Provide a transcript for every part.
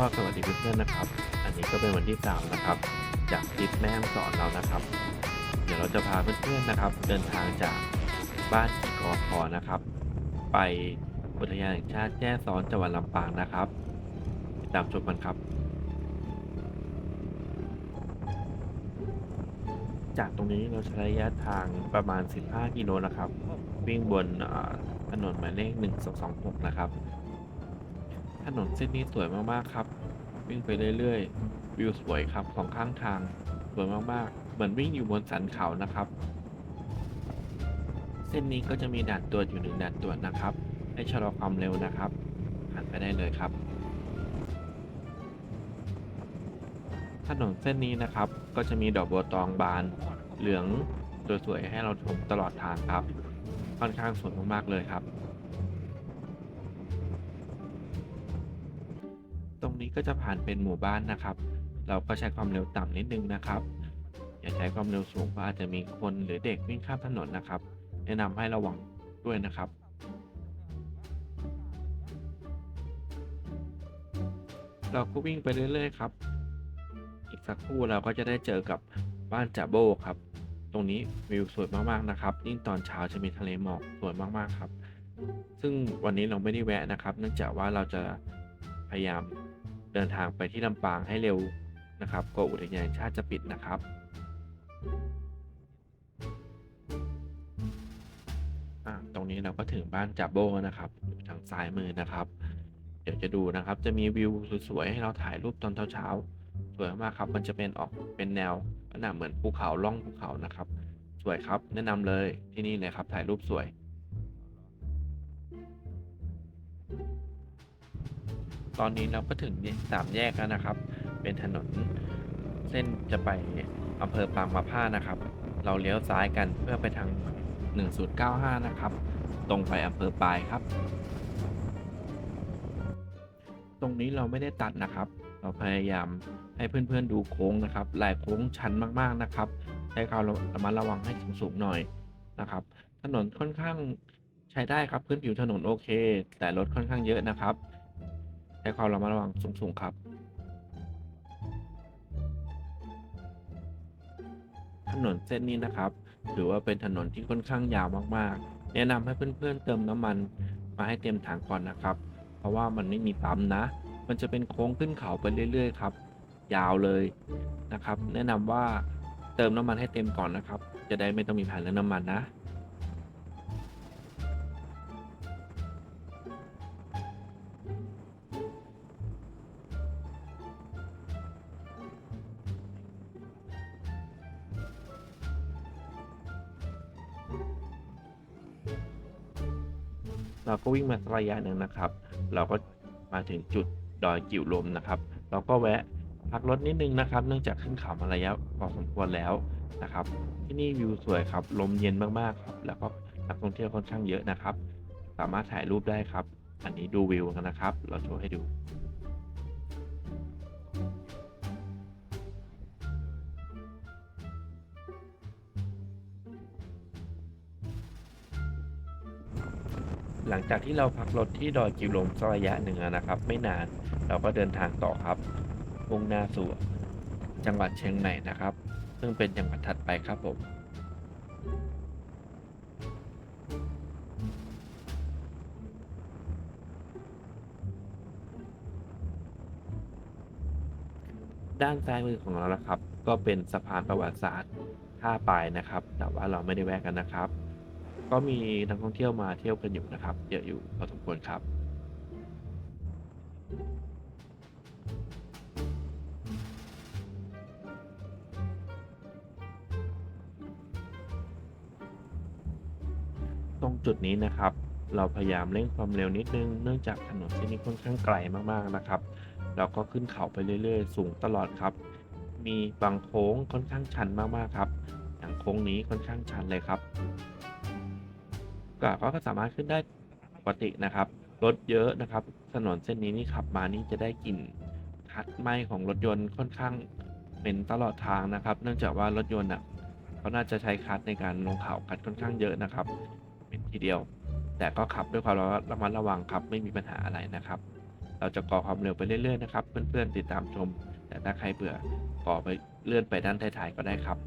ก็สวัสดีเพื่อนๆนะครับ อันนี้ก็เป็นวันที่ 3 นะครับ จากทริปแม่ฮ่องสอนเรานะครับ เดี๋ยวเราจะพาเพื่อนๆนะครับ เดินทางจากบ้านอีกอพอนะครับ ไปอุทยานแห่งชาติแจ้ซ้อนจังหวัดลำปางนะครับติดตามชมกันครับ จากตรงนี้เราใช้ระยะทางประมาณ 15 กิโลนะครับ วิ่งบนถนนหมายเลข1226 นะครับ ถนนเส้นนี้สวยมากๆครับ วิ่งไปเรื่อยๆ วิวสวยครับสองข้างทาง สวยมากๆ เหมือนวิ่งอยู่บนสันเขานะครับ เส้นนี้ก็จะมีด่านตรวจอยู่หนึ่งด่านตรวจนะครับ ให้ชะลอความเร็วนะครับผ่านไปได้เลยครับ ถนนเส้นนี้นะครับ ก็จะมีดอกบัวตองบาน เหลืองสวยๆให้เราชมตลอดทางครับ ค่อนข้างสวยมากๆเลยครับ นี้ก็จะผ่านเป็นหมู่บ้านนะครับ เราก็ใช้ความเร็วต่ำนิดนึงนะครับ อย่าใช้ความเร็วสูงเพราะอาจจะมีคนหรือเด็กวิ่งข้ามถนนนะครับ แนะนำให้ระวังด้วยนะครับเราก็วิ่งไปเรื่อยๆครับ อีกสักครู่เราก็จะได้เจอกับบ้านจ่าโบครับ ตรงนี้วิวสวยมากๆนะครับ ยิ่งตอนเช้าจะมีทะเลหมอกสวยมากๆครับ ซึ่งวันนี้เราไม่ได้แวะนะครับ เนื่องจากว่าเราจะพยายาม เดินทางไปที่ลำปางให้เร็วนะครับกว่าอุทยานแห่งชาติจะปิดนะครับ ตรงนี้เราก็ถึงบ้านจาโบนะครับอยู่ทางซ้ายมือนะครับ เดี๋ยวจะดูนะครับ จะมีวิวสวยๆให้เราถ่ายรูปตอนเช้าๆสวยมากครับ มันจะเป็นออกเป็นแนวลักษณะเหมือนภูเขาล่องภูเขานะครับ สวยครับ แนะนำเลยที่นี่เลยครับถ่ายรูปสวย ตอนนี้เราก็ถึงสามแยกแล้วนะครับ เป็นถนนเส้นจะไปอำเภอปางมะผ้านะครับ เราเลี้ยวซ้ายกันเพื่อไปทาง 1095 นะครับ ตรงไปอำเภอปลายครับ ตรงนี้เราไม่ได้ตัดนะครับ เราพยายามให้เพื่อนๆดูโค้งนะครับหลายโค้งชันมากๆนะครับใช้ความระมัดระวังให้สูงๆหน่อยนะครับ ถนนค่อนข้างใช้ได้ครับพื้นผิวถนนโอเค แต่รถค่อนข้างเยอะนะครับ ช้ความระมัดระวังสูงๆครับ ถนนเส้นนี้นะครับถือว่าเป็นถนนที่ค่อนข้างยาวมากๆ แนะนำให้เพื่อนๆเติมน้ำมันมาให้เต็มถังก่อนนะครับ เพราะว่ามันไม่มีปั๊มนะ มันจะเป็นโค้งขึ้นเขาไปเรื่อยๆครับ ยาวเลยนะครับ แนะนำว่าเติมน้ำมันให้เต็มก่อนนะครับ จะได้ไม่ต้องมีปัญหาเรื่องน้ำมันนะ เราก็วิ่งมาสักระยะหนึ่งนะครับ เราก็มาถึงจุดดอยกิ่วลมนะครับ เราก็แวะพักรถนิดนึงนะครับ เนื่องจากขึ้นเขามาระยะพอสมควรแล้วนะครับ ที่นี่วิวสวยครับ ลมเย็นมากๆครับ แล้วก็นักท่องเที่ยวค่อนข้างเยอะนะครับ สามารถถ่ายรูปได้ครับ อันนี้ดูวิวกันนะครับ เราโชว์ให้ดู หลังจากที่เราพักรถที่ดอยกิวลมสักระยะหนึ่งนะครับ ไม่นานเราก็เดินทางต่อครับมุ่งหน้าสู่จังหวัดเชียงใหม่นะครับ ซึ่งเป็นจังหวัดถัดไปครับผมด้านซ้ายมือของเราละครับ ก็เป็นสะพานประวัติศาสตร์ท่าปายนะครับ แต่ว่าเราไม่ได้แวะกันนะครับ ก็มีนักท่องเที่ยวมาเที่ยวกันอยู่นะครับ เยอะอยู่พอสมควรครับ ตรงจุดนี้นะครับ เราพยายามเร่งความเร็วนิดนึง เนื่องจากถนนเส้นนี้ค่อนข้างไกลมากๆนะครับเราก็ขึ้นเขาไปเรื่อยๆ สูงตลอดครับ มีบางโค้งค่อนข้างชันมากๆครับ อย่างโค้งนี้ค่อนข้างชันเลยครับ ก็ก็สามารถขึ้นได้ปกตินะครับ รถเยอะนะครับ ถนนเส้นนี้นี่ขับมานี่จะได้กลิ่นคัดไหม้ของรถยนต์ค่อนข้างเป็นตลอดทางนะครับ เนื่องจากว่ารถยนต์อะเขาน่าจะใช้คัดในการลงเขาคัดค่อนข้างเยอะนะครับ เป็นทีเดียว แต่ก็ขับด้วยความระมัดระวังครับ ไม่มีปัญหาอะไรนะครับ เราจะก่อความเร็วไปเรื่อยๆนะครับ เพื่อนๆติดตามชม แต่ถ้าใครเบื่อก่อไปเลื่อนไปด้านท้ายๆก็ได้ครับ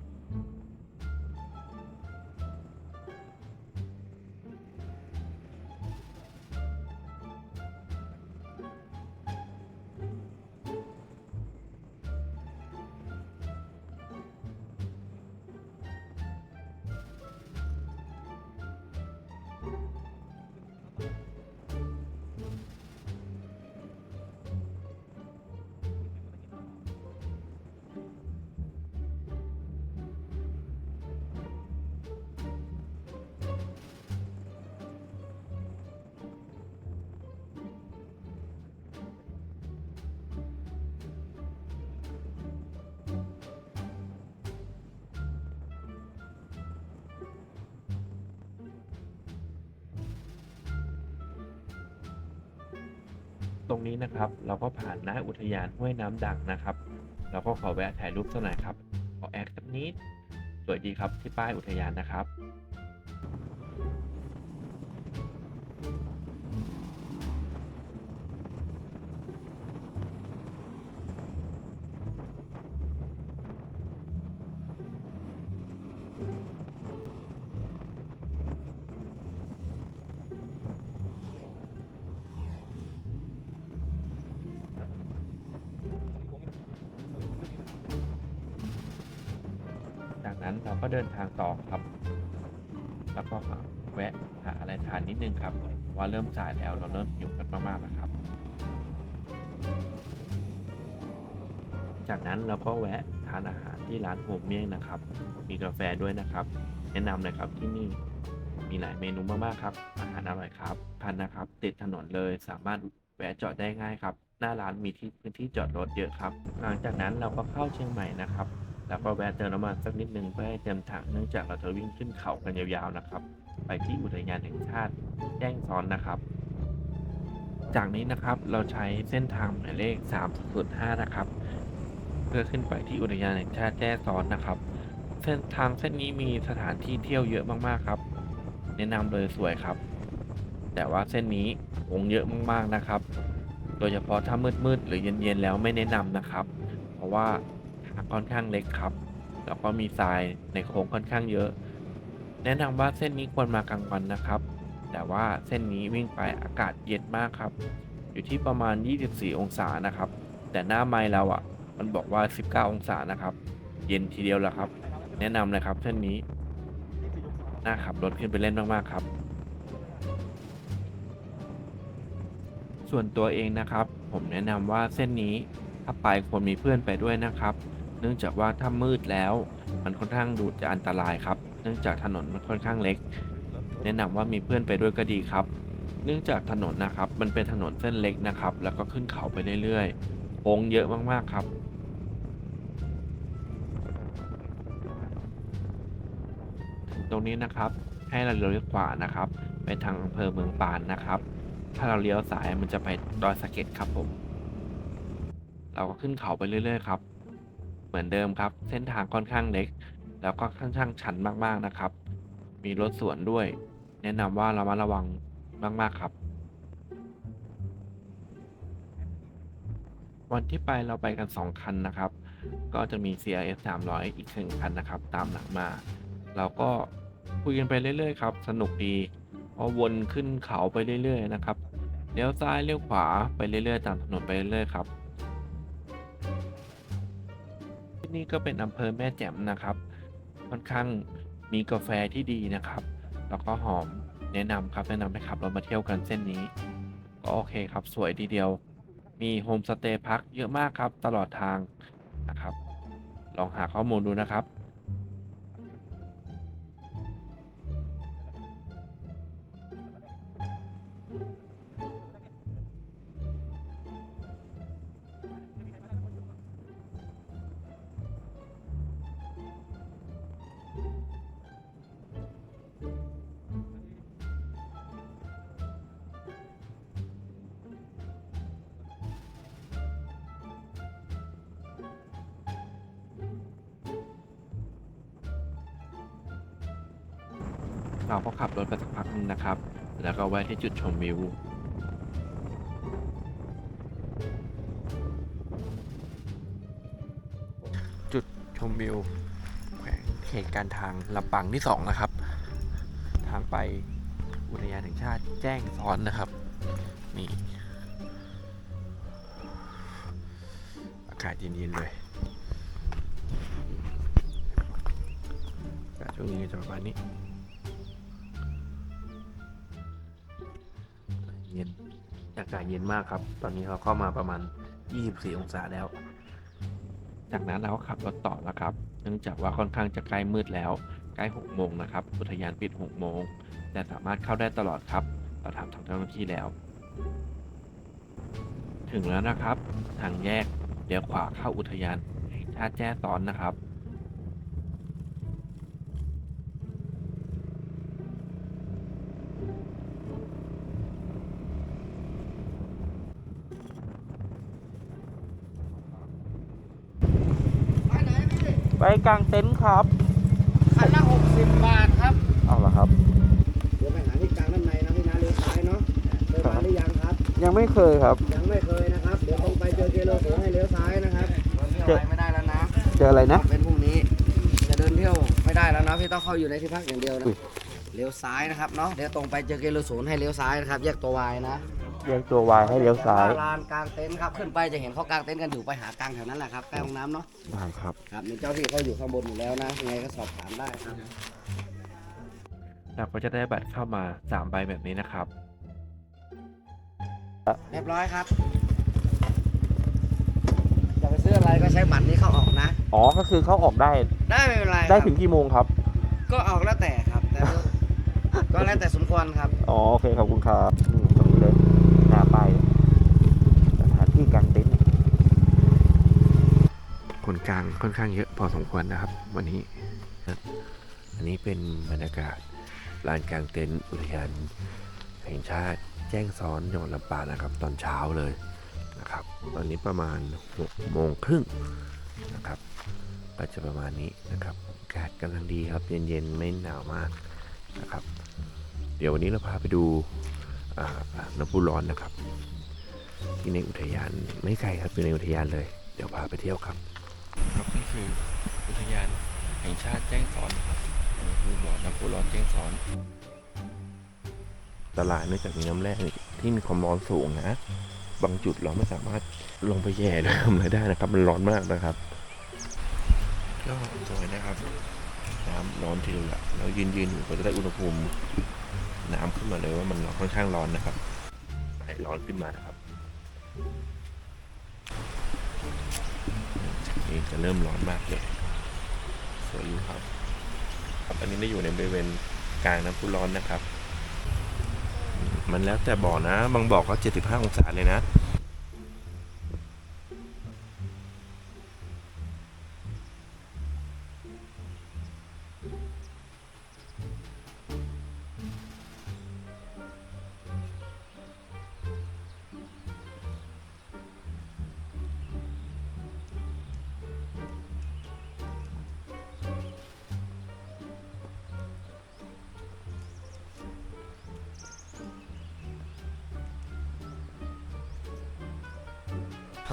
ตรงนี้นะครับ เราก็ผ่านหน้าอุทยานห้วยน้ำดังนะครับ เราก็ขอแวะถ่ายรูปสักหน่อยครับขอแอคสักนิดสวยดีครับที่ป้ายอุทยานนะครับ นั้นเราก็เดินทางต่อครับ แล้วก็แวะหาอะไรทานนิดนึงครับว่าเริ่มสายแล้วเราเริ่มหิวกันมากๆแล้วครับ จากนั้นเราก็แวะทานอาหารที่ร้านโฮมเมี่ยงนะครับ มีกาแฟด้วยนะครับ แนะนำเลยครับที่นี่มีหลายเมนูมากๆครับ อาหารอร่อยครับพันนะครับ ติดถนนเลยสามารถแวะจอดได้ง่ายครับ หน้าร้านมีที่พื้นที่จอดรถเยอะครับ หลังจากนั้นเราก็เข้าเชียงใหม่นะครับ แล้วก็แวะเติมน้ำมันสักนิดนึงเพื่อให้เต็มถังเนื่องจากเราจะวิ่งขึ้นเขากันยาวๆนะครับ ไปที่อุทยานแห่งชาติแจ้งซ้อนนะครับ จากนี้นะครับเราใช้เส้นทางหมายเลข305นะครับ เพื่อขึ้นไปที่อุทยานแห่งชาติแจ้งซ้อนนะครับ เส้นทางเส้นนี้มีสถานที่เที่ยวเยอะมากๆครับ แนะนำเลยสวยครับ แต่ว่าเส้นนี้วงเยอะมากๆนะครับ โดยเฉพาะถ้ามืดๆหรือเย็นๆแล้วไม่แนะนำนะครับ เพราะว่า ค่อนข้างเล็กครับ แล้วก็มีทรายในโค้งค่อนข้างเยอะ แนะนำว่าเส้นนี้ควรมากลางวันนะครับ แต่ว่าเส้นนี้วิ่งไปอากาศเย็นมากครับ อยู่ที่ประมาณ 24 องศานะครับ แต่หน้าไม้เราอะ มันบอกว่า 19 องศานะครับ เย็นทีเดียวแหละครับ แนะนำเลยครับเส้นนี้น่าขับรถขึ้นไปเล่นมากๆครับ ส่วนตัวเองนะครับ ผมแนะนำว่าเส้นนี้ถ้าไปควรมีเพื่อนไปด้วยนะครับ เนื่องจากว่าถ้ามืดแล้ว มันค่อนข้างดูจะอันตรายครับ เนื่องจากถนนมันค่อนข้างเล็ก แนะนำว่ามีเพื่อนไปด้วยก็ดีครับ เนื่องจากถนนนะครับ มันเป็นถนนเส้นเล็กนะครับ แล้วก็ขึ้นเขาไปเรื่อยๆโค้งเยอะมากๆครับถึงตรงนี้นะครับ ให้เราเลี้ยวขวานะครับ ไปทางอำเภอเมืองปานนะครับ ถ้าเราเลี้ยวซ้ายมันจะไปดอยสะเก็ดครับผม เราก็ขึ้นเขาไปเรื่อยๆครับ เหมือนเดิมครับ เส้นทางค่อนข้างเล็ก แล้วก็ค่อนข้างชันมากๆนะครับ มีรถสวนด้วย แนะนำว่าเรามาระวังมากๆครับวันที่ไปเราไปกัน 2 คันนะครับ ก็จะมี CRS 300 อีกหนึ่งคันนะครับ ตามหลังมา เราก็คุยกันไปเรื่อยๆครับ สนุกดีเพราะวนขึ้นเขาไปเรื่อยๆนะครับ เลี้ยวซ้ายเลี้ยวขวาไปเรื่อยๆตามถนนไปเรื่อยๆครับ ที่นี่ก็เป็นอำเภอแม่แจ่มนะครับ ค่อนข้างมีกาแฟที่ดีนะครับ แล้วก็หอมแนะนำครับแนะนำให้ขับรถมาเที่ยวกันเส้นนี้ ก็โอเคครับสวยทีเดียว มีโฮมสเตย์พักเยอะมากครับตลอดทางนะครับ ลองหาข้อมูลดูนะครับ เราก็ขับรถไปสักพักหนึงนะครับ แล้วก็แวะที่จุดชมวิว จุดชมวิวแขวงเขตการทางลำปางที่สองนะครับ ทางไปอุทยานแห่งชาติแจ้งซ้อนนะครับ นี่ อากาศเย็นๆเลยอากช่วงนี้จะประมาณนี้ากาศเย็นมากครับ ตอนนี้เราเข้ามาประมาณ 24 องศาแล้ว จากนั้นเราก็ขับรถต่อนะครับ เนื่องจากว่าค่อนข้างจะใกล้มืดแล้ว ใกล้ 6 โมงนะครับ อุทยานปิด 6 โมง แต่สามารถเข้าได้ตลอดครับ เราถามทางเจ้าหน้าที่แล้ว ถึงแล้วนะครับ ทางแยกเดี๋ยวขวาเข้าอุทยานแห่าแจ้ซ้อนนะครับ ไปไหนพี่ ไปกลางเต็นท์ครับ คันละหกสิบบาทครับเอาละครับ เดี๋ยวไปหาที่กลางด้านในนะพี่นะเลี้ยวซ้ายเนาะเคยมาหรือยังครับ ยังไม่เคยครับ ยังไม่เคยนะครับ เดี๋ยวตรงไปเจอเกโลโสให้เลี้ยวซ้ายนะครับเที่ยวอะไรไม่ได้แล้วนะ เจออะไรนะ เป็นพรุ่งนี้ จะเดินเที่ยวไม่ได้แล้วนะพี่ต้องเข้าอยู่ในที่พักอย่างเดียวนะอุ้ยเลี้ยวซ้ายนะครับเนาะ เดี๋ยวตรงไปเจอเกโลโสให้เลี้ยวซ้ายนะครับ แยกตัววายนะ เลี้ยงตัววายให้เลี้ยวซ้ายลานกลางเต็นท์ครับขึ้นไปจะเห็นเขากางเต็นท์กันอยู่ไปหากลางแถวนั้นแหละครับใกล้ห้องน้ำเนาะได้ครับครับมีเจ้าที่เขาอยู่ข้างบนอยู่แล้วนะยังไงก็สอบถามได้ครับเราก็จะได้บัตรเข้ามา3ใบแบบนี้นะครับ เรียบร้อยครับจะไปซื้ออะไรก็ใช้บัตรนี้เข้าออกนะ อ๋อก็คือเข้าออกได้ได้ไม่เป็นไรได้ครับถึงกี่โมงครับ ก็ออกแล้วแต่ครับแต่ก็ก็แล้วแต่สมควรครับ อ๋อโอเคขอบคุณครับนี่ตรงนี้เลยหน้าป้ายสถานที่กลางเต็นท์ คนกลางค่อนข้างเยอะพอสมควรนะครับ วันนี้ อันนี้เป็นบรรยากาศลานกลางเต็นท์อุทยานแห่งชาติแจ้งซ้อนจังหวัดลำปางนะครับ ตอนเช้าเลยนะครับ ตอนนี้ประมาณ6โมงครึ่งนะครับก็จะประมาณนี้นะครับอากาศกำลังดีครับเย็นๆไม่หนาวมากนะครับ เดี๋ยววันนี้เราพาไปดูน้ำพุร้อนนะครับที่ในอุทยานไม่ไกลครับอยู่ในอุทยานเลย เดี๋ยวพาไปเที่ยวครับ ครับนี่คืออุทยานแห่งชาติแจ้งสอนครับอันนี้คือบ่อน้ำพุร้อนแจ้งสอนตลาดเนื่องจากมีน้ำแร่ที่มีความร้อนสูงนะ บางจุดเราไม่สามารถลงไปแย่น้ำอะไรได้นะครับ มันร้อนมากนะครับก็สวยนะครับ น้ำร้อนทีเดียวละเรายืนยืนอยู่ก็จะได้อุณหภูมิ น้ำขึ้นมาเลยว่ามันค่อนข้างร้อนนะครับให้ร้อนขึ้นมานะครับนี่ จะเริ่มร้อนมากเลยสวยดูครับครับอันนี้ได้อยู่ในบริเวณกลางน้ำพุร้อนนะครับ มันแล้วแต่บ่อนะ บางบ่อก็ 75 องศาเลยนะ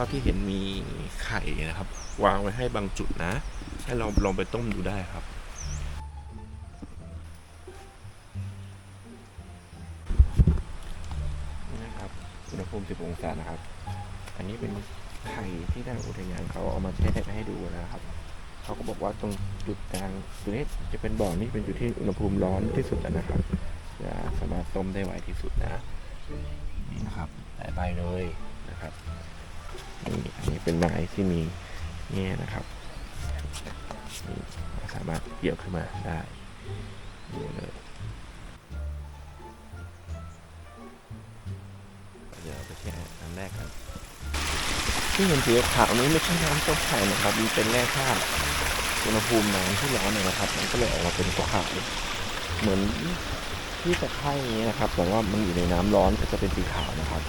ท่าที่เห็นมีไข่นะครับ วางไว้ให้บางจุดนะ ให้ลองลองไปต้มดูได้ครับ นี่นะครับอุณหภูมิ 10 องศานะครับ อันนี้เป็นไข่ที่ทางอุทยานเขาเอามาแช่ให้ดูนะครับเขาก็บอกว่าตรงจุดกลางตรงนี้จะเป็นบ่อนี่เป็นจุดที่อุณหภูมิร้อนที่สุดนะครับจะสามารถต้มได้ไวที่สุดนะนี่นะครับหลายใบเลยนะครับ นี่อันนี้เป็นไม้ที่มีแง่นะครับนี่สามารถเกี่ยวขึ้นมาได้ดูเลยเดี๋ยวไปแช่น้ำแรกกันที่เห็นสีขาวนี้ไม่ใช่น้ำต้มไข่นะครับมันเป็นแร่ธาตุอุณหภูมิน้ำที่ร้อนเนี่ยนะครับ มันก็เลยออกมาเป็นขาวเหมือนที่ตะไคร่อย่างเงี้นะครับแต่ว่ามันอยู่ในน้ำร้อนก็จะเป็นสีขาวนะครับ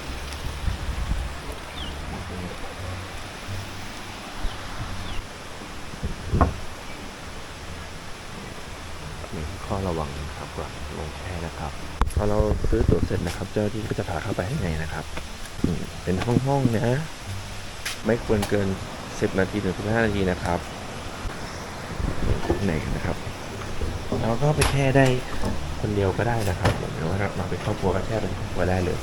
มีข้อระวังนะครับก่อนลงแช่นะครับพอเรา ซื้อตั๋วเสร็จนะครับ เจ้าหน้าที่ก็จะพาเข้าไปข้างในนะครับเป็นห้องๆนะ ไม่ควรเกิน 10 นาทีถึง15นาทีนะครับข้างในนะครับเราก็ไปแช่ได้คนเดียวก็ได้นะครับหรือว่าเราเป็นครอบครัวก็แช่เป็นครอบครัวได้เลย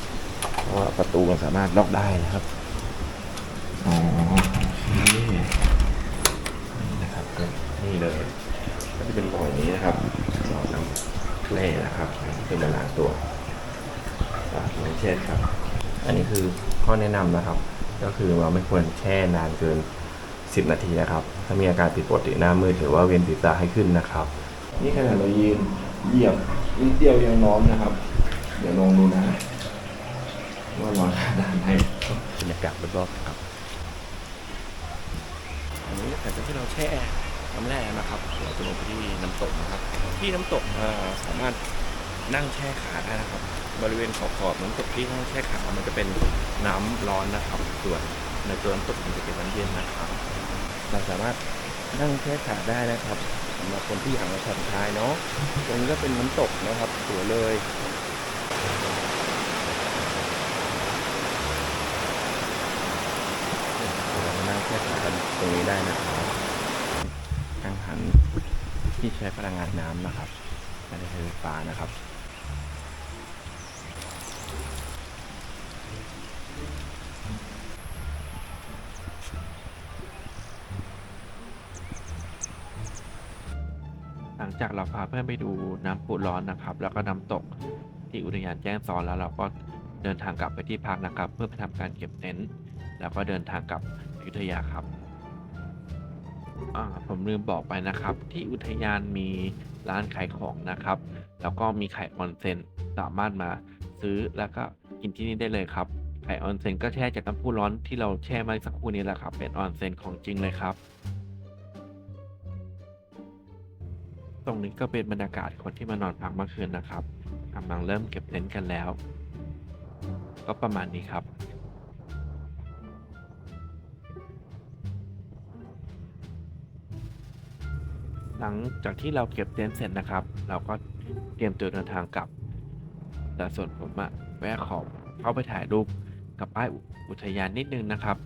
เพราะว่าประตูมันสามารถล็อกได้นะครับอ๋อนี่นะครับนี่เลยก็จะเป็นบ่อยนี้นะครับบ่อน้ำแร่นะครับเป็นมาล้างตัว เช่นครับ อันนี้คือข้อแนะนำนะครับ ก็คือเราไม่ควรแช่นานเกิน 10 นาทีนะครับ ถ้ามีอาการผิดปกติหน้ามืดหรือว่าเวียนศีรษะให้ขึ้นนะครับ นี่ขนาดเรายืนเหยียบนิดเดียวยังร้อนนะครับ เดี๋ยวลองดูนะว่าร้อนขนาดไหนบรรยากาศรอบๆครับอันนี้หลังจากที่เราแช่น้ำแร่นะครับเราจะลงไปที่น้ำตกนะครับ ที่น้ำตกเอ่อสามารถ นั่งแช่ขาได้นะครับ บริเวณขอบขอบๆน้ำตกที่นั่งแช่ขามันจะเป็นน้ำร้อนนะครับ ส่วนในตัวน้ำตกมันจะเป็นน้ำเย็นนะครับเราสามารถนั่งแช่ขาได้นะครับสำหรับคนที่อยากมาผ่อนคลายเนาะตรงนี้ก็เป็นน้ำตกนะครับสวยเลยเรามานั่งแช่ขากันตรงนี้ได้นะครับกังหันที่ใช้พลังงานน้ำนะครับไม่ได้ใช้ไฟฟ้านะครับ เราพาเพื่อนไปดูน้ำพุร้อนนะครับ แล้วก็น้ำตกที่อุทยานแจ้งซ้อนแล้วเราก็เดินทางกลับไปที่พักนะครับ เพื่อไปทำการเก็บเต็นท์แล้วก็เดินทางกลับอยุธยาครับผมลืมบอกไปนะครับ ที่อุทยานมีร้านขายของนะครับ แล้วก็มีไข่ออนเซนสามารถมาซื้อแล้วก็กินที่นี่ได้เลยครับไข่ออนเซนก็แช่จากน้ำพุร้อนที่เราแช่มาสักครู่นี้แหละครับ เป็นออนเซนของจริงเลยครับ ตรงนี้ก็เป็นบรรยากาศคนที่มานอนพักเมื่อคืนนะครับกำลังเริ่มเก็บเต็นท์กันแล้ว ก็ประมาณนี้ครับ หลังจากที่เราเก็บเต็นท์เสร็จนะครับ เราก็เตรียมตัวเดินทางกลับ แต่ส่วนผมอะแวะขอบเข้าไปถ่ายรูปกับป้ายอุทยานนิดนึงนะครับ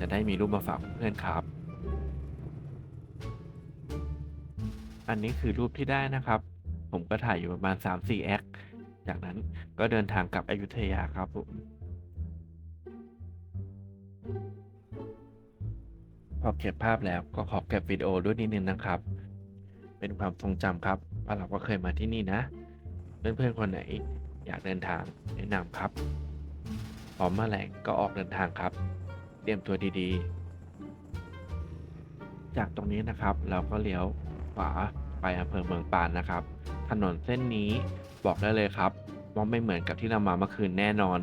จะได้มีรูปมาฝากเพื่อนครับ อันนี้คือรูปที่ได้นะครับ ผมก็ถ่ายอยู่ประมาณ 3-4แอค จากนั้นก็เดินทางกลับอยุธยาครับผมพอเก็บภาพแล้วก็ขอเก็บวิดีโอด้วยนิดนึงนะครับ เป็นความทรงจำครับว่าเราก็เคยมาที่นี่นะ เพื่อนๆคนไหนอยากเดินทางแนะนำครับพร้อมมื่อไหร่ก็ออกเดินทางครับ เตรียมตัวดีๆ จากตรงนี้นะครับ เราก็เลี้ยวขวา ไปอำเภอเมืองปานนะครับ ถนนเส้นนี้บอกได้เลยครับว่าไม่เหมือนกับที่เรามาเมื่อคืนแน่นอน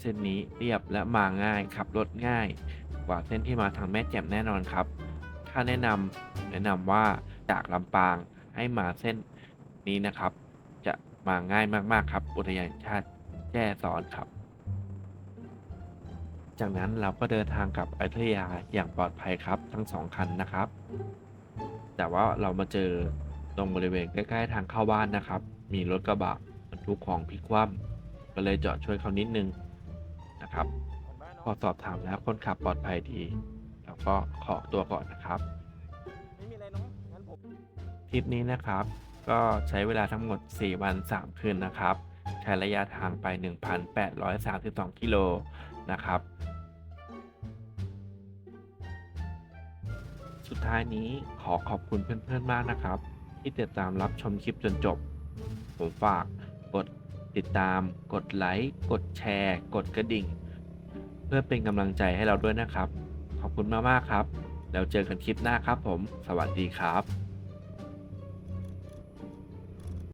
เส้นนี้เรียบและมาง่ายขับรถง่าย กว่าเส้นที่มาทางแม่แจ่มแน่นอนครับ ถ้าแนะนำแนะนำว่าจากลำปางให้มาเส้นนี้นะครับ จะมาง่ายมากๆครับ อุทยานชาติแจ้ซ้อนครับ จากนั้นเราก็เดินทางกลับอยุธยาอย่างปลอดภัยครับทั้งสองคันนะครับ แต่ว่าเรามาเจอ รงบริเวณใกล้ๆทางเข้าบ้านนะครับ มีรถกระบะบรรทุกของพลิกคว่ำก็เลยจอดช่วยเขานิดนึงนะครับ พอสอบถามแล้วคนขับปลอดภัยดีเราก็ขอตัวก่อนนะครับไม่มีอะไรน้องงั้นผมทริปนี้นะครับ ก็ใช้เวลาทั้งหมด 4 วัน 3 คืนนะครับ ใช้ระยะทางไป 1,832 กิโลนะครับ สุดท้ายนี้ขอขอบคุณเพื่อนๆมากนะครับ ที่ติดตามรับชมคลิปจนจบ ผมฝากกดติดตาม กดไลค์ กดแชร์ กดกระดิ่ง เพื่อเป็นกำลังใจให้เราด้วยนะครับ ขอบคุณมาก ๆ ครับ แล้วเจอกันคลิปหน้าครับผม สวัสดีครับ